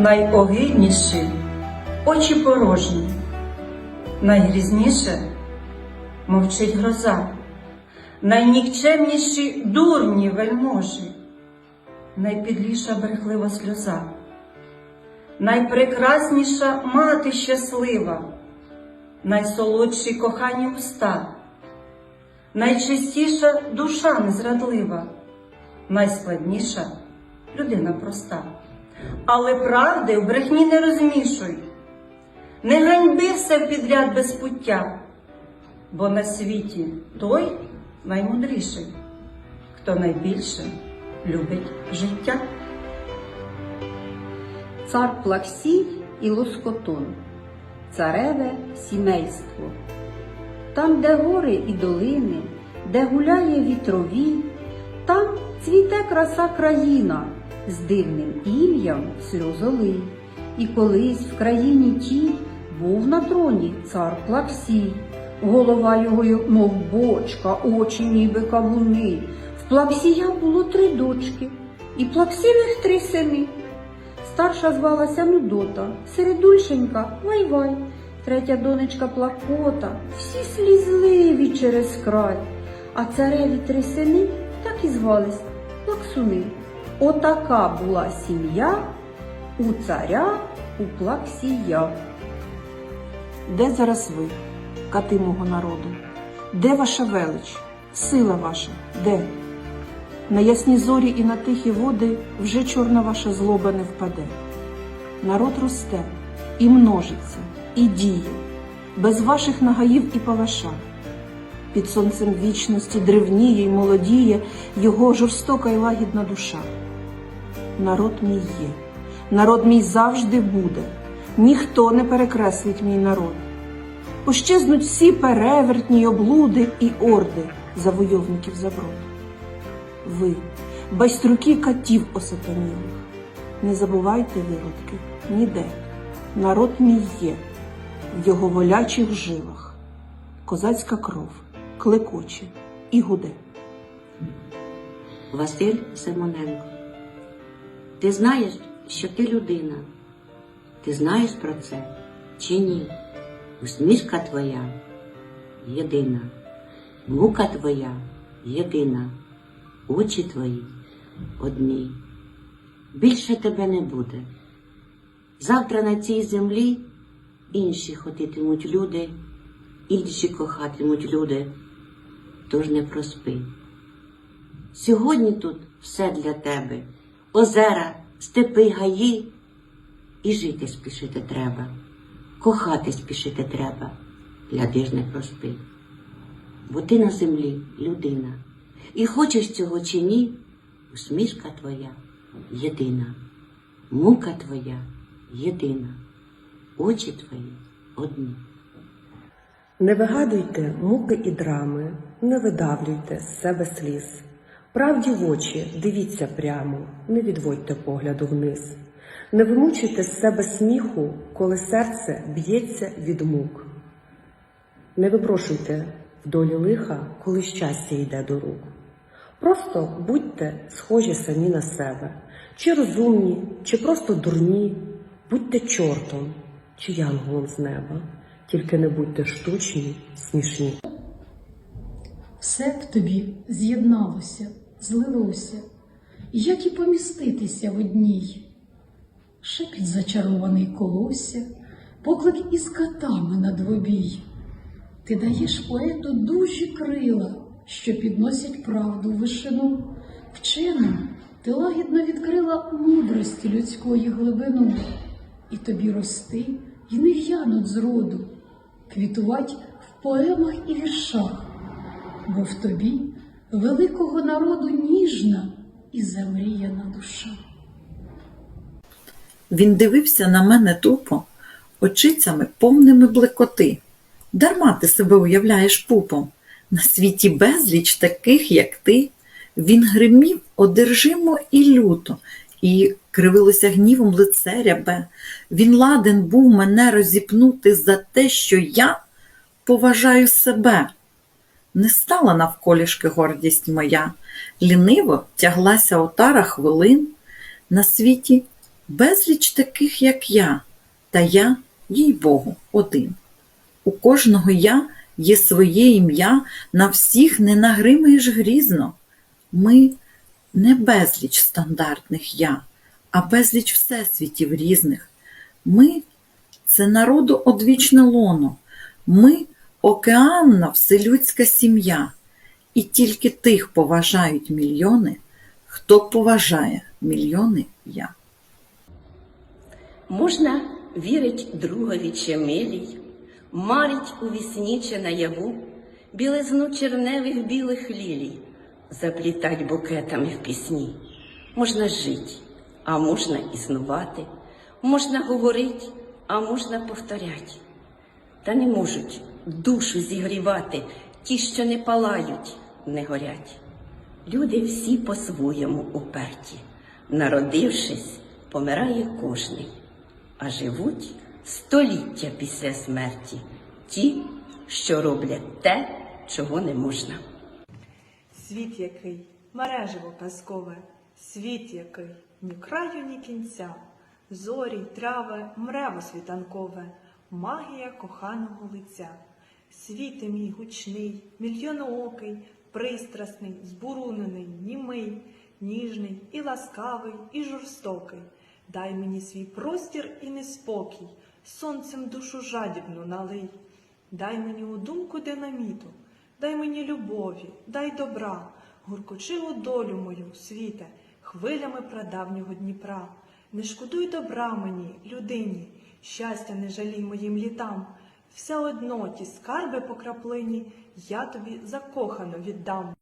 найогидніші очі порожні, найгрізніше мовчить гроза, найнікчемніші дурні вельможі, найпідліша брехлива сльоза, найпрекрасніша мати щаслива, найсолодші кохані уста, найчистіша душа незрадлива, найскладніша людина проста. Але правди в брехні не розмішуй, не ганьби все підряд без пуття, бо на світі той наймудріший, хто найбільше любить життя. Цар Плаксій і Лоскотон, цареве сімейство. Там, де гори і долини, де гуляє вітрові, там цвіте краса країна з дивним ім'ям сльозолий. І колись в країні тій був на троні цар Плаксій. Голова його, мов бочка, очі ніби кавуни. В Плаксія було три дочки, і Плаксівих три сини. Старша звалася Нудота, середульшенька Вайвай, третя донечка Плакота, всі слізливі через край. А цареві три сини так і звались Плаксуни. Отака була сім'я у царя у Плаксія. Де зараз ви, кати мого народу? Де ваша велич, сила ваша, де? На ясні зорі і на тихі води вже чорна ваша злоба не впаде. Народ росте і множиться, і діє, без ваших нагаїв і палаша. Під сонцем вічності древніє й молодіє його жорстока й лагідна душа. Народ мій є, народ мій завжди буде, ніхто не перекреслить мій народ. Пощезнуть всі перевертні облуди і орди завойовників заброд. Ви, байструки катів осатанілих, не забувайте, виродки, ніде. Народ мій є, в його волячих жилах. Козацька кров клекоче і гуде. Василь Симоненко. Ти знаєш, що ти людина? Ти знаєш про це чи ні? Усмішка твоя єдина, мука твоя єдина, очі твої одні. Більше тебе не буде. Завтра на цій землі інші ходитимуть люди, інші кохатимуть люди, тож не проспи. Сьогодні тут все для тебе, озера, степи, гаї, і жити спішити треба, кохати спішити треба, гляди ж не проспи. Бо ти на землі людина, і хочеш цього чи ні, усмішка твоя єдина, мука твоя єдина, очі твої одні. Не вигадуйте муки і драми, не видавлюйте з себе сліз. Правді в очі дивіться прямо, не відводьте погляду вниз. Не вимучуйте з себе сміху, коли серце б'ється від мук. Не випрошуйте в долі лиха, коли щастя йде до рук. Просто будьте схожі самі на себе, чи розумні, чи просто дурні, будьте чортом, чи янголом з неба, тільки не будьте штучні, смішні. Все в тобі з'єдналося, злилося, як і поміститися в одній. Шепіт зачарований колося, поклик із катами на двобій. Ти даєш поету дужі крила, що підносять правду вишину. Вченим ти лагідно відкрила мудрості людської глибину, і тобі рости й не в'януть зроду, квітувать в поемах і віршах бо в тобі великого народу ніжна і замріяна душа. Він дивився на мене тупо, очицями повними блекоти. Дарма ти себе уявляєш пупом. На світі безліч таких, як ти. Він гримів одержимо і люто, і кривилося гнівом лице рябе. Він ладен був мене розіпнути за те, що я поважаю себе. Не стала навколішки гордість моя, ліниво тяглася отара хвилин. На світі безліч таких, як я, та я, їй Богу, один. У кожного я є своє ім'я, на всіх не нагримаєш грізно. Ми не безліч стандартних я, а безліч всесвітів різних. Ми це народу одвічне лоно, ми океанна вселюдська сім'я, і тільки тих поважають мільйони, хто поважає мільйони я. Можна вірить другові чи милій, марить у вісні чи наяву, білизну черневих білих лілій, заплітать букетами в пісні. Можна жить, а можна існувати, можна говорить, а можна повторять. Та не можуть душу зігрівати ті, що не палають, не горять. Люди всі по-своєму уперті. Народившись, помирає кожний, а живуть століття після смерті ті, що роблять те, чого не можна. Світ який, мережево казкове, світ який, ні краю, ні кінця, зорі, трави, мрево світанкове, магія коханого лиця. Світи мій гучний, мільйоноокий, пристрасний, збурунений, німий, ніжний і ласкавий, і жорстокий. Дай мені свій простір і неспокій, сонцем душу жадібну налий. Дай мені у думку динаміту, дай мені любові, дай добра, гуркочилу долю мою, світе, хвилями прадавнього Дніпра. Не шкодуй добра мені, людині, щастя не жалій моїм літам. Все одно ті скарби по краплині я тобі закохано віддам.